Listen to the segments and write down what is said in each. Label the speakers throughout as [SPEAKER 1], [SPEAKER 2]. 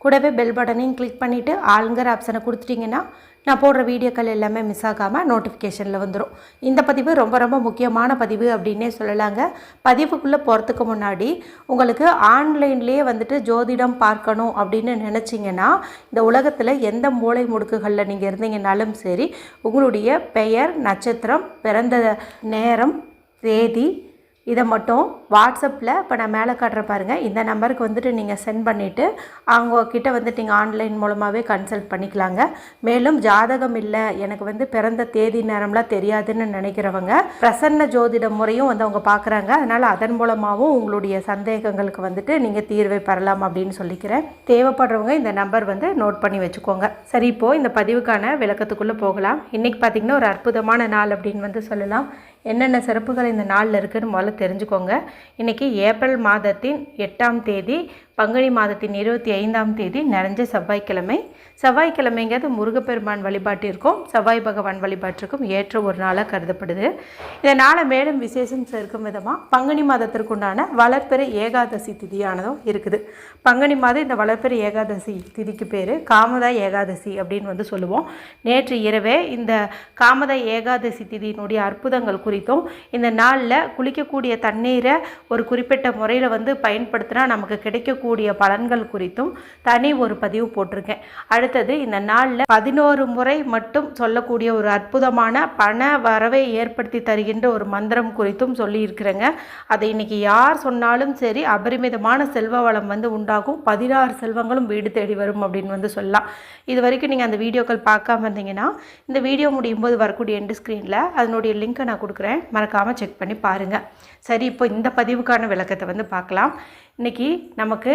[SPEAKER 1] கூடவே பெல் பட்டனையும் கிளிக் பண்ணிவிட்டு ஆளுங்கிற ஆப்ஷனை கொடுத்துட்டிங்கன்னா நான் போடுற வீடியோக்கள் எல்லாமே மிஸ் ஆகாமல் நோட்டிஃபிகேஷனில் வந்துடும் இந்த பதிவு ரொம்ப ரொம்ப முக்கியமான பதிவு அப்படின்னே சொல்லலாங்க. பதிவுக்குள்ளே போகிறதுக்கு முன்னாடி உங்களுக்கு ஆன்லைன்லேயே வந்துட்டு ஜோதிடம் பார்க்கணும் அப்படின்னு நினச்சிங்கன்னா இந்த உலகத்தில் எந்த மூளை முடுக்குகளில் நீங்கள் இருந்தீங்கனாலும் சரி உங்களுடைய பெயர் நட்சத்திரம் பிறந்த நேரம் தேதி இதை மட்டும் வாட்ஸ்அப்பில் இப்போ நான் மேலே காட்டுற பாருங்கள் இந்த நம்பருக்கு வந்துட்டு நீங்கள் சென்ட் பண்ணிவிட்டு அவங்க கிட்டே வந்துட்டு நீங்கள் ஆன்லைன் மூலமாகவே கன்சல்ட் பண்ணிக்கலாங்க. மேலும் ஜாதகம் இல்லை எனக்கு வந்து பிறந்த தேதி நேரம்லாம் தெரியாதுன்னு நினைக்கிறவங்க பிரசன்ன ஜோதிட முறையும் வந்து அவங்க பார்க்குறாங்க. அதனால் அதன் மூலமாகவும் உங்களுடைய சந்தேகங்களுக்கு வந்துட்டு நீங்கள் தீர்வை பெறலாம் அப்படின்னு சொல்லிக்கிறேன். தேவைப்படுறவங்க இந்த நம்பர் வந்து நோட் பண்ணி வச்சுக்கோங்க. சரி இப்போது இந்த பதிவுக்கான விளக்கத்துக்குள்ளே போகலாம். இன்றைக்கி பார்த்திங்கன்னா ஒரு அற்புதமான நாள் அப்படின்னு வந்து சொல்லலாம். என்னென்ன சிறப்புகள் இந்த நாளில் இருக்குதுன்னு முதல்ல தெரிஞ்சுக்கோங்க. இன்றைக்கி ஏப்ரல் மாதத்தின் எட்டாம் தேதி பங்குனி மாதத்தின் இருபத்தி ஐந்தாம் தேதி நிறைஞ்ச செவ்வாய்க்கிழமை. செவ்வாய்க்கிழமைங்கிறது முருகப்பெருமான் வழிபாட்டிற்கும் செவ்வாய் பகவான் வழிபாட்டிற்கும் ஏற்ற ஒரு நாளாக கருதப்படுது. இந்த நாளை மேலும் விசேஷம் சேர்க்கும் விதமாக பங்குனி மாதத்திற்குண்டான வளர்ப்பிறை ஏகாதசி திதியானதும் இருக்குது. பங்குனி மாதம் இந்த வளர்ப்பிறை ஏகாதசி திதிக்கு பேர் காமதா ஏகாதசி அப்படின்னு வந்து சொல்லுவோம். நேற்று இரவே இந்த காமதா ஏகாதசி திதியினுடைய அற்புதங்கள் குறித்தும் இந்த நாளில் குளிக்கக்கூடிய தண்ணீரை ஒரு குறிப்பிட்ட முறையில் வந்து பயன்படுத்தினா நமக்கு கிடைக்கக்கூடிய பலன்கள் குறித்தும் தனி ஒரு பதிவு போட்டிருக்கேன். அடுத்தது இந்த நாளில் பதினோரு முறை மட்டும் சொல்லக்கூடிய ஒரு அற்புதமான பண வரவை ஏற்படுத்தி தருகின்ற ஒரு மந்திரம் குறித்தும் சொல்லியிருக்கிறேங்க. அதை இன்னைக்கு யார் சொன்னாலும் சரி அபரிமிதமான செல்வ வளம் வந்து உண்டாகும். பதினாறு செல்வங்களும் வீடு தேடி வரும் அப்படின்னு வந்து சொல்லலாம். இது வரைக்கும் நீங்கள் அந்த வீடியோக்கள் பார்க்காம இருந்தீங்கன்னா இந்த வீடியோ முடியும் போது வரக்கூடிய எண்டு ஸ்க்ரீனில் அதனுடைய லிங்க்கை நான் கொடுக்குறேன். மறக்காமல் செக் பண்ணி பாருங்கள் சரி இப்போ இந்த பதிவுக்கான விளக்கத்தை வந்து பார்க்கலாம். இன்றைக்கி நமக்கு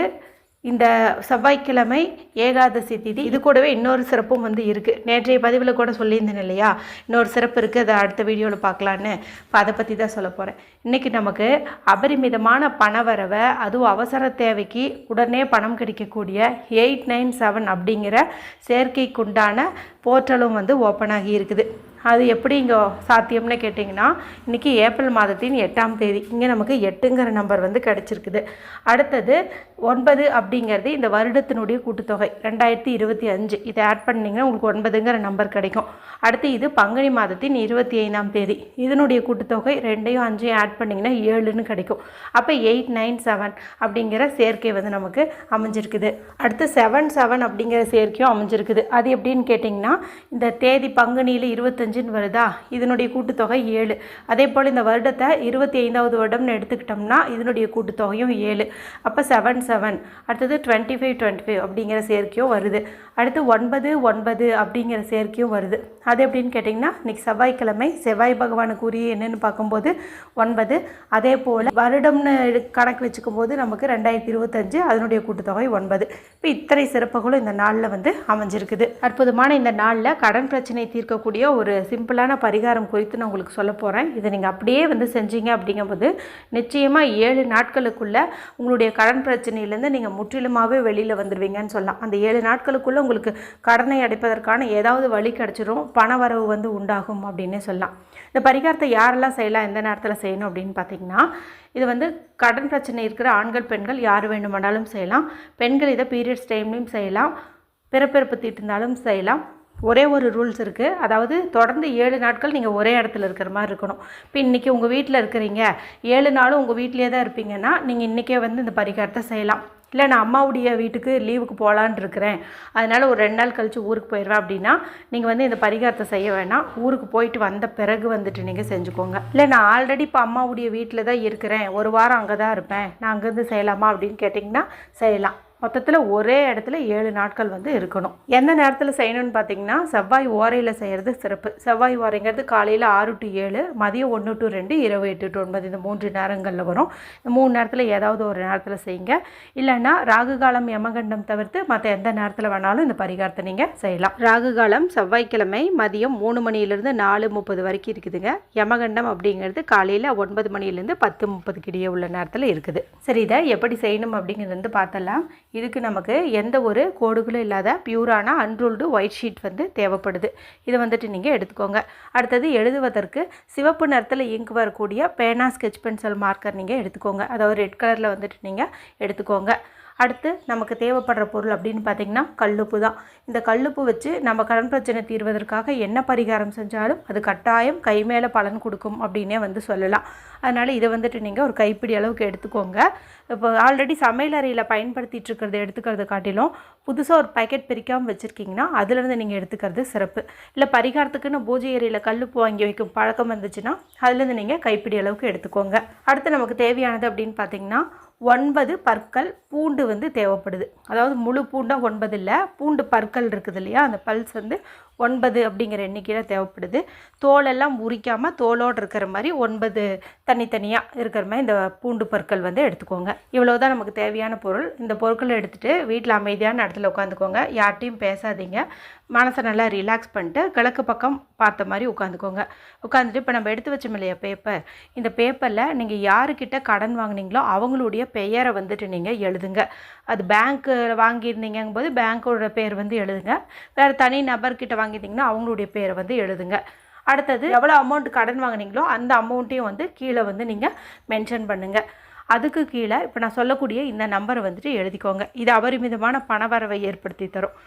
[SPEAKER 1] இந்த செவ்வாய்க்கிழமை ஏகாதசி திதி. இது கூடவே இன்னொரு சிறப்பும் வந்து இருக்குது நேற்றைய பதிவில் கூட சொல்லியிருந்தேன் இல்லையா? இன்னொரு சிறப்பு இருக்குது அதை அடுத்த வீடியோவில் பார்க்கலான்னு. இப்போ அதை பற்றி தான் சொல்ல போகிறேன் இன்றைக்கி நமக்கு அபரிமிதமான பணவரவை அதுவும் அவசர தேவைக்கு உடனே பணம் கிடைக்கக்கூடிய எயிட் நைன் செவன் அப்படிங்கிற செயற்கைக்குண்டான போர்ட்டலும் வந்து ஓப்பன் ஆகி இருக்குது. அது எப்படி இங்கே சாத்தியம்னு கேட்டிங்கன்னா இன்றைக்கி ஏப்ரல் மாதத்தின் எட்டாம் தேதி. இங்கே நமக்கு எட்டுங்கிற நம்பர் வந்து கிடச்சிருக்குது. அடுத்தது ஒன்பது அப்படிங்கிறது இந்த வருடத்தினுடைய கூட்டுத்தொகை ரெண்டாயிரத்தி இருபத்தி அஞ்சு. இதை ஆட் பண்ணிங்கன்னா உங்களுக்கு ஒன்பதுங்கிற நம்பர் கிடைக்கும். அடுத்து இது பங்குனி மாதத்தின் இருபத்தி ஐந்தாம் தேதி. இதனுடைய கூட்டுத்தொகை ரெண்டையும் அஞ்சையும் ஆட் பண்ணிங்கன்னா ஏழுன்னு கிடைக்கும். அப்போ எயிட் நைன் செவன் அப்படிங்கிற சேர்க்கை வந்து நமக்கு அமைஞ்சிருக்குது. அடுத்து செவன் செவன் அப்படிங்கிற சேர்க்கையும் அமைஞ்சிருக்குது. அது எப்படின்னு கேட்டிங்கன்னா இந்த தேதி பங்குனியில் இருபத்தஞ்சு அஞ்சுன்னு வருதா? இதனுடைய கூட்டுத்தொகை ஏழு. அதே போல் இந்த வருடத்தை இருபத்தி ஐந்தாவது வருடம்னு எடுத்துக்கிட்டோம்னா இதனுடைய கூட்டுத்தொகையும் ஏழு. அப்போ செவன் செவன் அடுத்தது டுவெண்ட்டி ஃபைவ் டுவெண்ட்டி ஃபைவ் அப்படிங்கிற சேர்க்கையும் வருது. அடுத்து ஒன்பது ஒன்பது அப்படிங்கிற சேர்க்கையும் வருது. அது எப்படின்னு கேட்டிங்கன்னா இன்றைக்கி செவ்வாய்க்கிழமை செவ்வாய் பகவானுக்கு உரிய என்னென்னு பார்க்கும்போது ஒன்பது. அதே போல் வருடம்னு கணக்கு வச்சுக்கும் போது நமக்கு ரெண்டாயிரத்தி இருபத்தஞ்சு அதனுடைய கூட்டுத்தொகை ஒன்பது. இப்போ இத்தனை சிறப்புகளும் இந்த நாளில் வந்து அமைஞ்சிருக்குது. அற்புதமான இந்த நாளில் கடன் பிரச்சனை தீர்க்கக்கூடிய ஒரு சிம்பிளான பரிகாரம் குறித்து நான் உங்களுக்கு சொல்ல போகிறேன் இதை நீங்கள் அப்படியே வந்து செஞ்சீங்க அப்படிங்கும்போது நிச்சயமாக ஏழு நாட்களுக்குள்ளே உங்களுடைய கடன் பிரச்சனையிலேருந்து நீங்கள் முற்றிலுமாகவே வெளியில் வந்துடுவீங்கன்னு சொல்லலாம். அந்த ஏழு நாட்களுக்குள்ளே உங்களுக்கு கடனை அடைப்பதற்கான ஏதாவது வழி கிடச்சிரும். பண வரவு வந்து உண்டாகும் அப்படின்னே சொல்லலாம். இந்த பரிகாரத்தை யாரெல்லாம் செய்யலாம் எந்த நேரத்தில் செய்யணும் அப்படின்னு பார்த்தீங்கன்னா இது வந்து கடன் பிரச்சனை இருக்கிற ஆண்கள் பெண்கள் யார் வேண்டுமானாலும் செய்யலாம். பெண்கள் இதை பீரியட்ஸ் டைம்லையும் செய்யலாம். பிறப்பிறப்பு தீட்டிருந்தாலும் செய்யலாம். ஒரே ஒரு ரூல்ஸ் இருக்குது அதாவது தொடர்ந்து ஏழு நாட்கள் நீங்கள் ஒரே இடத்துல இருக்கிற மாதிரி இருக்கணும். இப்போ இன்றைக்கி உங்கள் வீட்டில் இருக்கிறீங்க. ஏழு நாளும் உங்கள் வீட்டிலே தான் இருப்பீங்கன்னா நீங்கள் இன்றைக்கே வந்து இந்த பரிகாரத்தை செய்யலாம். இல்லை நான் அம்மாவுடைய வீட்டுக்கு லீவுக்கு போகலான் இருக்கிறேன். அதனால் ஒரு ரெண்டு நாள் கழித்து ஊருக்கு போயிடுவேன் அப்படின்னா நீங்கள் வந்து இந்த பரிகாரத்தை செய்ய வேணாம். ஊருக்கு போயிட்டு வந்த பிறகு வந்துட்டு நீங்கள் செஞ்சுக்கோங்க. இல்லை நான் ஆல்ரெடி இப்போ அம்மாவுடைய வீட்டில் தான் இருக்கிறேன். ஒரு வாரம் அங்கே தான் இருப்பேன். நான் அங்கேருந்து செய்யலாமா அப்படின்னு கேட்டிங்கன்னா செய்யலாம். மொத்தத்தில் ஒரே இடத்துல ஏழு நாட்கள் வந்து இருக்கணும். எந்த நேரத்தில் செய்யணும்னு பார்த்தீங்கன்னா செவ்வாய் ஓரையில் செய்கிறது சிறப்பு. செவ்வாய் ஓரைங்கிறது காலையில் ஆறு டு ஏழு மதியம் ஒன்று டு ரெண்டு இரவு எட்டு டு ஒன்பது இந்த மூன்று நேரங்களில் வரும். இந்த மூணு நேரத்தில் ஏதாவது ஒரு நேரத்தில் செய்யுங்க. இல்லைன்னா ராகு காலம் யமகண்டம் தவிர்த்து மற்ற எந்த நேரத்தில் வேணாலும் இந்த பரிகாரத்தை நீங்கள் செய்யலாம். ராகு காலம் செவ்வாய்க்கிழமை மதியம் மூணு மணியிலிருந்து நாலு முப்பது வரைக்கும் இருக்குதுங்க. யமகண்டம் அப்படிங்கிறது காலையில் ஒன்பது மணிலேருந்து பத்து முப்பதுக்கு இடையே உள்ள நேரத்தில் இருக்குது. சரி இதை எப்படி செய்யணும் அப்படிங்கிறது வந்து பார்த்தலாம். இதுக்கு நமக்கு எந்த ஒரு கோடுகளும் இல்லாத பியூரான அன்ரூல்டு ஒயிட் ஷீட் வந்து தேவைப்படுது. இதை வந்துட்டு நீங்கள் எடுத்துக்கோங்க. அடுத்தது எழுதுவதற்கு சிவப்பு நிறத்தில் இங்கு வரக்கூடிய பேனா ஸ்கெட்ச் பென்சில் மார்க்கர் நீங்கள் எடுத்துக்கோங்க. அதாவது ரெட் கலரில் வந்துட்டு நீங்கள் எடுத்துக்கோங்க. அடுத்து நமக்கு தேவைப்படுற பொருள் அப்படின்னு பார்த்தீங்கன்னா கல்லுப்பு தான். இந்த கல்லுப்பு வச்சு நம்ம கடன் பிரச்சனை தீர்வதற்காக என்ன பரிகாரம் செஞ்சாலும் அது கட்டாயம் கை மேலே பலன் கொடுக்கும் அப்படின்னே வந்து சொல்லலாம். அதனால் இதை வந்துட்டு நீங்கள் ஒரு கைப்பிடி அளவுக்கு எடுத்துக்கோங்க. இப்போ ஆல்ரெடி சமையல் அறையில் பயன்படுத்திட்டு இருக்கிறத எடுத்துக்கிறத காட்டிலும் புதுசாக ஒரு பேக்கெட் பிரிக்காமல் வச்சுருக்கீங்கன்னா அதுலேருந்து நீங்கள் எடுத்துக்கிறது சிறப்பு. இல்லை பரிகாரத்துக்குன்னு பூஜை அறையில் கல்லுப்பு வாங்கி வைக்கும் பழக்கம் இருந்துச்சுன்னா அதுலேருந்து நீங்கள் கைப்பிடி அளவுக்கு எடுத்துக்கோங்க. அடுத்து நமக்கு தேவையானது அப்படின்னு பார்த்தீங்கன்னா ஒன்பது பற்கள் பூண்டு வந்து தேவைப்படுது. அதாவது முழு பூண்டாக ஒன்பது இல்லை பூண்டு பற்கள் இருக்குது இல்லையா? அந்த பல்ஸ் வந்து ஒன்பது அப்படிங்கிற எண்ணிக்கையில் தேவைப்படுது. தோலெல்லாம் உரிக்காமல் தோலோடு இருக்கிற மாதிரி ஒன்பது தனித்தனியாக இருக்கிற மாதிரி இந்த பூண்டு பொருட்கள் வந்து எடுத்துக்கோங்க. இவ்வளோ தான் நமக்கு தேவையான பொருள். இந்த பொருட்களை எடுத்துகிட்டு வீட்டில் அமைதியான இடத்துல உட்காந்துக்கோங்க. யார்ட்டையும் பேசாதீங்க. மனசை நல்லா ரிலாக்ஸ் பண்ணிட்டு கிழக்கு பக்கம் பார்த்த மாதிரி உட்காந்துக்கோங்க. உட்காந்துட்டு இப்போ நம்ம எடுத்து வச்சோம் இல்லையா பேப்பர் இந்த பேப்பரில் நீங்கள் யாருக்கிட்ட கடன் வாங்குனீங்களோ அவங்களுடைய பெயரை வந்துட்டு நீங்கள் எழுதுங்க. அது பேங்க்கு வாங்கியிருந்தீங்கும் போது பேங்க்கோட பேர் வந்து எழுதுங்க. வேறு தனி நபர்கிட்ட வாங்கியிருந்தீங்கன்னா அவங்களுடைய பேரை வந்து எழுதுங்க. அடுத்தது எவ்வளோ அமௌண்ட் கடன் வாங்குனீங்களோ அந்த அமௌண்ட்டையும் வந்து கீழே வந்து நீங்கள் மென்ஷன் பண்ணுங்கள் அதுக்கு கீழே இப்போ நான் சொல்லக்கூடிய இந்த நம்பரை வந்துட்டு எழுதிக்கோங்க. இது அபரிமிதமான பணவரவை ஏற்படுத்தி தரும்.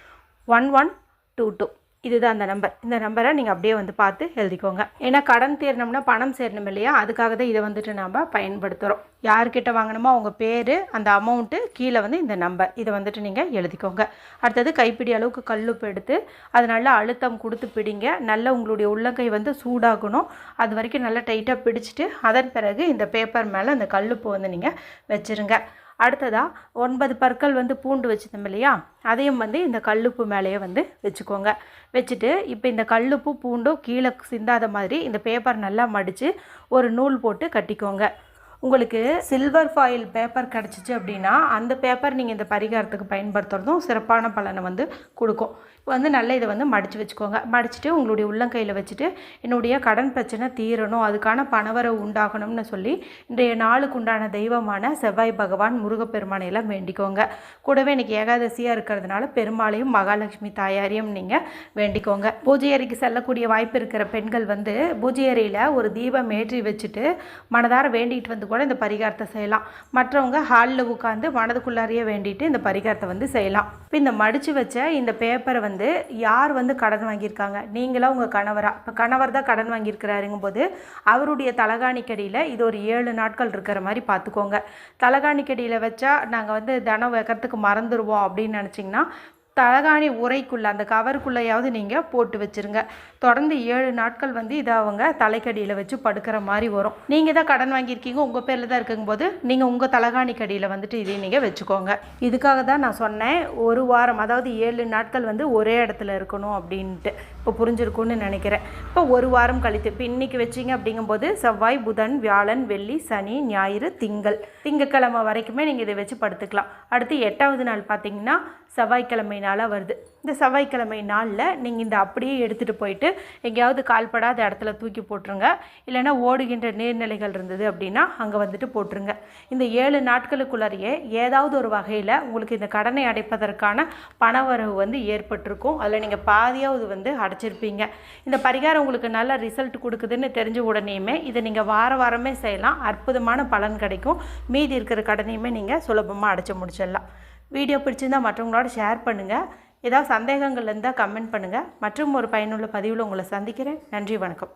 [SPEAKER 1] ஒன் ஒன் டூ டூ இதுதான் அந்த நம்பர் இந்த நம்பரை நீங்கள் அப்படியே வந்து பார்த்து எழுதிக்கோங்க. ஏன்னா கடன் தேரணும்னா பணம் சேரணும் இல்லையா? அதுக்காக தான் இதை வந்துட்டு நாம் பயன்படுத்துகிறோம் யார்கிட்ட வாங்கணுமோ அவங்க பேர் அந்த அமௌண்ட்டு கீழே வந்து இந்த நம்பர் இதை வந்துட்டு நீங்கள் எழுதிக்கோங்க. அடுத்தது கைப்பிடி அளவுக்கு கல்லுப்பு எடுத்து அது நல்லா அழுத்தம் கொடுத்து பிடிங்க. நல்லா உங்களுடைய உள்ளங்கை வந்து சூடாகணும். அது வரைக்கும் நல்லா டைட்டாக பிடிச்சிட்டு அதன் பிறகு இந்த பேப்பர் மேலே அந்த கல்லுப்பு வந்து நீங்கள் வச்சுருங்க. அடுத்ததாக ஒன்பது பற்கள் வந்து பூண்டு வச்சுருந்தோம் இல்லையா? அதையும் வந்து இந்த கல்லுப்பு மேலேயே வந்து வச்சுக்கோங்க. வச்சுட்டு இப்போ இந்த கல்லுப்பு பூண்டும் கீழே சிந்தாத மாதிரி இந்த பேப்பர் நல்லா மடித்து ஒரு நூல் போட்டு கட்டிக்கோங்க. உங்களுக்கு சில்வர் ஃபாயில் பேப்பர் கிடச்சிச்சு அப்படின்னா அந்த பேப்பர் நீங்கள் இந்த பரிகாரத்துக்கு பயன்படுத்துகிறதும் சிறப்பான பலனை வந்து கொடுக்கும். இப்போ வந்து நல்ல இதை வந்து மடித்து வச்சுக்கோங்க. மடிச்சுட்டு உங்களுடைய உள்ளங்கையில் வச்சுட்டு என்னுடைய கடன் பிரச்சனை தீரணும் அதுக்கான பணவரவு உண்டாகணும்னு சொல்லி இன்றைய நாளுக்கு உண்டான தெய்வமான செவ்வாய் பகவான் முருகப்பெருமானையெல்லாம் வேண்டிக்கோங்க. கூடவே இன்றைக்கி ஏகாதசியாக இருக்கிறதுனால பெருமாளையும் மகாலட்சுமி தாயாரையும் நீங்கள் வேண்டிக்கோங்க. பூஜை அறைக்கு செல்லக்கூடிய வாய்ப்பு இருக்கிற பெண்கள் வந்து பூஜை அறையில் ஒரு தீபம் ஏற்றி வச்சுட்டு மனதார வேண்டிகிட்டு வந்து கூட இந்த பரிகாரத்தை செய்யலாம். மற்றவங்க ஹாலில் உட்காந்து மனதுக்குள்ளாரையே வேண்டிட்டு இந்த பரிகாரத்தை வந்து செய்யலாம். இப்போ இந்த மடித்து வச்ச இந்த பேப்பரை வந்து யார் வந்து கடன் வாங்கியிருக்காங்க? நீங்களா உங்கள் கணவரா? இப்போ கணவர் தான் கடன் வாங்கியிருக்கிறாருங்கும் போது அவருடைய தலகாணிக்கடியில் இது ஒரு ஏழு நாட்கள் இருக்கிற மாதிரி பார்த்துக்கோங்க தலகாணிக்கடியில் வச்சா நாங்கள் வந்து தினம் வைக்கிறதுக்கு மறந்துடுவோம் அப்படின்னு நினச்சிங்கன்னா தலகாணி உரைக்குள்ளே அந்த கவருக்குள்ளேயாவது நீங்கள் போட்டு வச்சுருங்க. தொடர்ந்து ஏழு நாட்கள் வந்து இதை அவங்க தலைக்கடியில் வச்சு படுக்கிற மாதிரி வரும். நீங்கள் தான் கடன் வாங்கியிருக்கீங்க உங்கள் பேரில் தான் இருக்குங்கும்போது நீங்கள் உங்கள் தலகாணி கடியில் வந்துட்டு இதையும் நீங்கள் வச்சுக்கோங்க. இதுக்காக தான் நான் சொன்னேன் ஒரு வாரம் அதாவது ஏழு நாட்கள் வந்து ஒரே இடத்துல இருக்கணும் அப்படின்ட்டு. இப்போ புரிஞ்சிருக்கும்னு நினைக்கிறேன். இப்போ ஒரு வாரம் கழித்து இப்போ இன்றைக்கி வச்சிங்க அப்படிங்கும்போது செவ்வாய் புதன் வியாழன் வெள்ளி சனி ஞாயிறு திங்கள். திங்கக்கிழமை வரைக்குமே நீங்கள் இதை வச்சு படுத்துக்கலாம். அடுத்து எட்டாவது நாள் பார்த்தீங்கன்னா செவ்வாய்க்கிழமை நாளாக வருது. இந்த செவ்வாய்க்கிழமை நாளில் நீங்கள் இந்த அப்படியே எடுத்துகிட்டு போயிட்டு எங்கேயாவது கால்படாத இடத்துல தூக்கி போட்டுருங்க. இல்லைன்னா ஓடுகின்ற நீர்நிலைகள் இருந்தது அப்படின்னா அங்கே வந்துட்டு போட்டுருங்க. இந்த ஏழு நாட்களுக்குள்ளாரையே ஏதாவது ஒரு வகையில் உங்களுக்கு இந்த கடனை அடைப்பதற்கான பணவரவு வந்து ஏற்பட்டிருக்கும். அதில் நீங்கள் பாதியாவது வந்து அடைச்சிருப்பீங்க. இந்த பரிகாரம் உங்களுக்கு நல்ல ரிசல்ட் கொடுக்குதுன்னு தெரிஞ்ச உடனேயுமே இதை நீங்கள் வார வாரமே செய்யலாம். அற்புதமான பலன் கிடைக்கும். மீதி இருக்கிற கடனையுமே நீங்கள் சுலபமாக அடைச்சி முடிச்சிடலாம். வீடியோ பிடிச்சிருந்தா மற்றவங்களோட ஷேர் பண்ணுங்கள் ஏதாவது சந்தேகங்கள் இருந்தால் கமெண்ட் பண்ணுங்கள் மற்றும் ஒரு பயனுள்ள பதிவில் உங்களை சந்திக்கிறேன். நன்றி வணக்கம்.